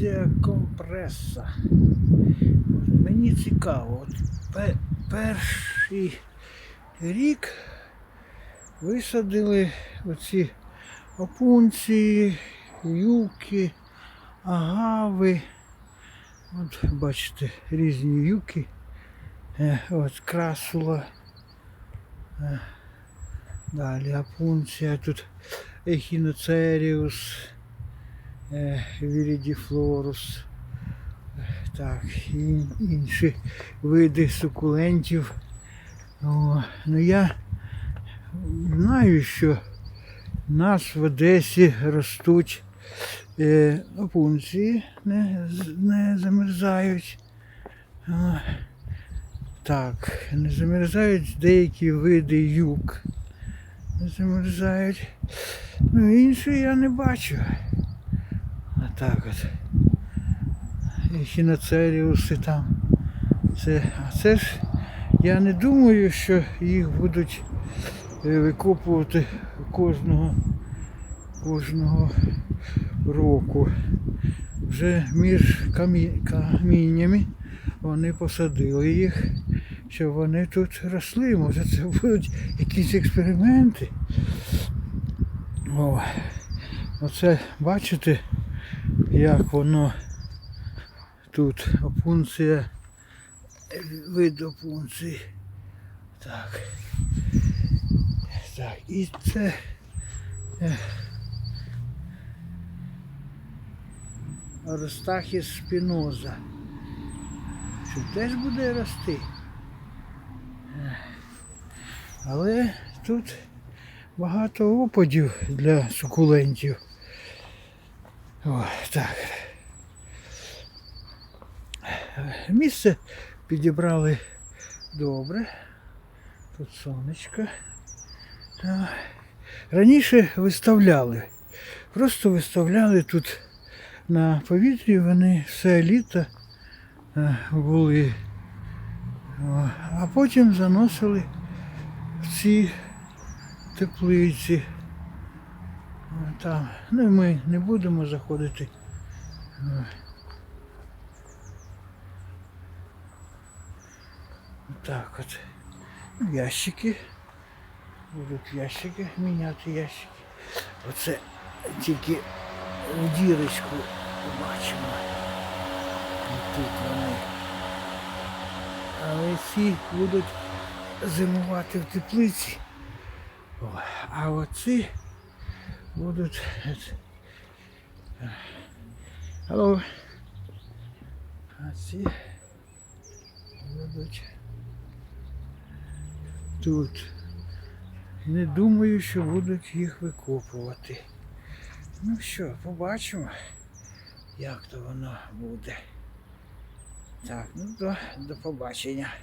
опунція компреса. Мені цікаво, от пе- перший рік висадили оці опунції, юки, агави. От бачите, різні юки. Е, От красула. Е, Далі опунція, тут ехіноцеріус, вірідіфлорус. Е, Так, і інші види сукулентів. О, ну я знаю, що в нас в Одесі ростуть е, опунції, не, не замерзають. О, так, не замерзають деякі види юг. Не замерзають. Ну, інші я не бачу. Так от. Ехіноцеріуси там. Це, а це ж я не думаю, що їх будуть е, викопувати кожного, кожного року. Вже між камі- каміннями вони посадили їх, щоб вони тут росли. Може це будуть якісь експерименти. О, оце бачите, як воно тут опунція, вид опунції. Так. Так, і це. е, Ростахіс спіноза. Що теж буде рости. Е, Але тут багато опадів для сукулентів. О, так. Місце підібрали добре. Тут сонечко. Так. Раніше виставляли. Просто виставляли тут на повітрі, вони все літо е, були. А потім заносили в ці теплиці. Там. Ну і ми не будемо заходити. Так от. Ну, Ящики. Будуть ящики, міняти ящики. Оце тільки в дірочку побачимо. І тут вони. Але ці будуть зимувати в теплиці. А оці будуть. Алло. А ці будуть тут. Не думаю, що будуть їх викопувати. Ну що, побачимо, як то воно буде. Так, ну до, до побачення.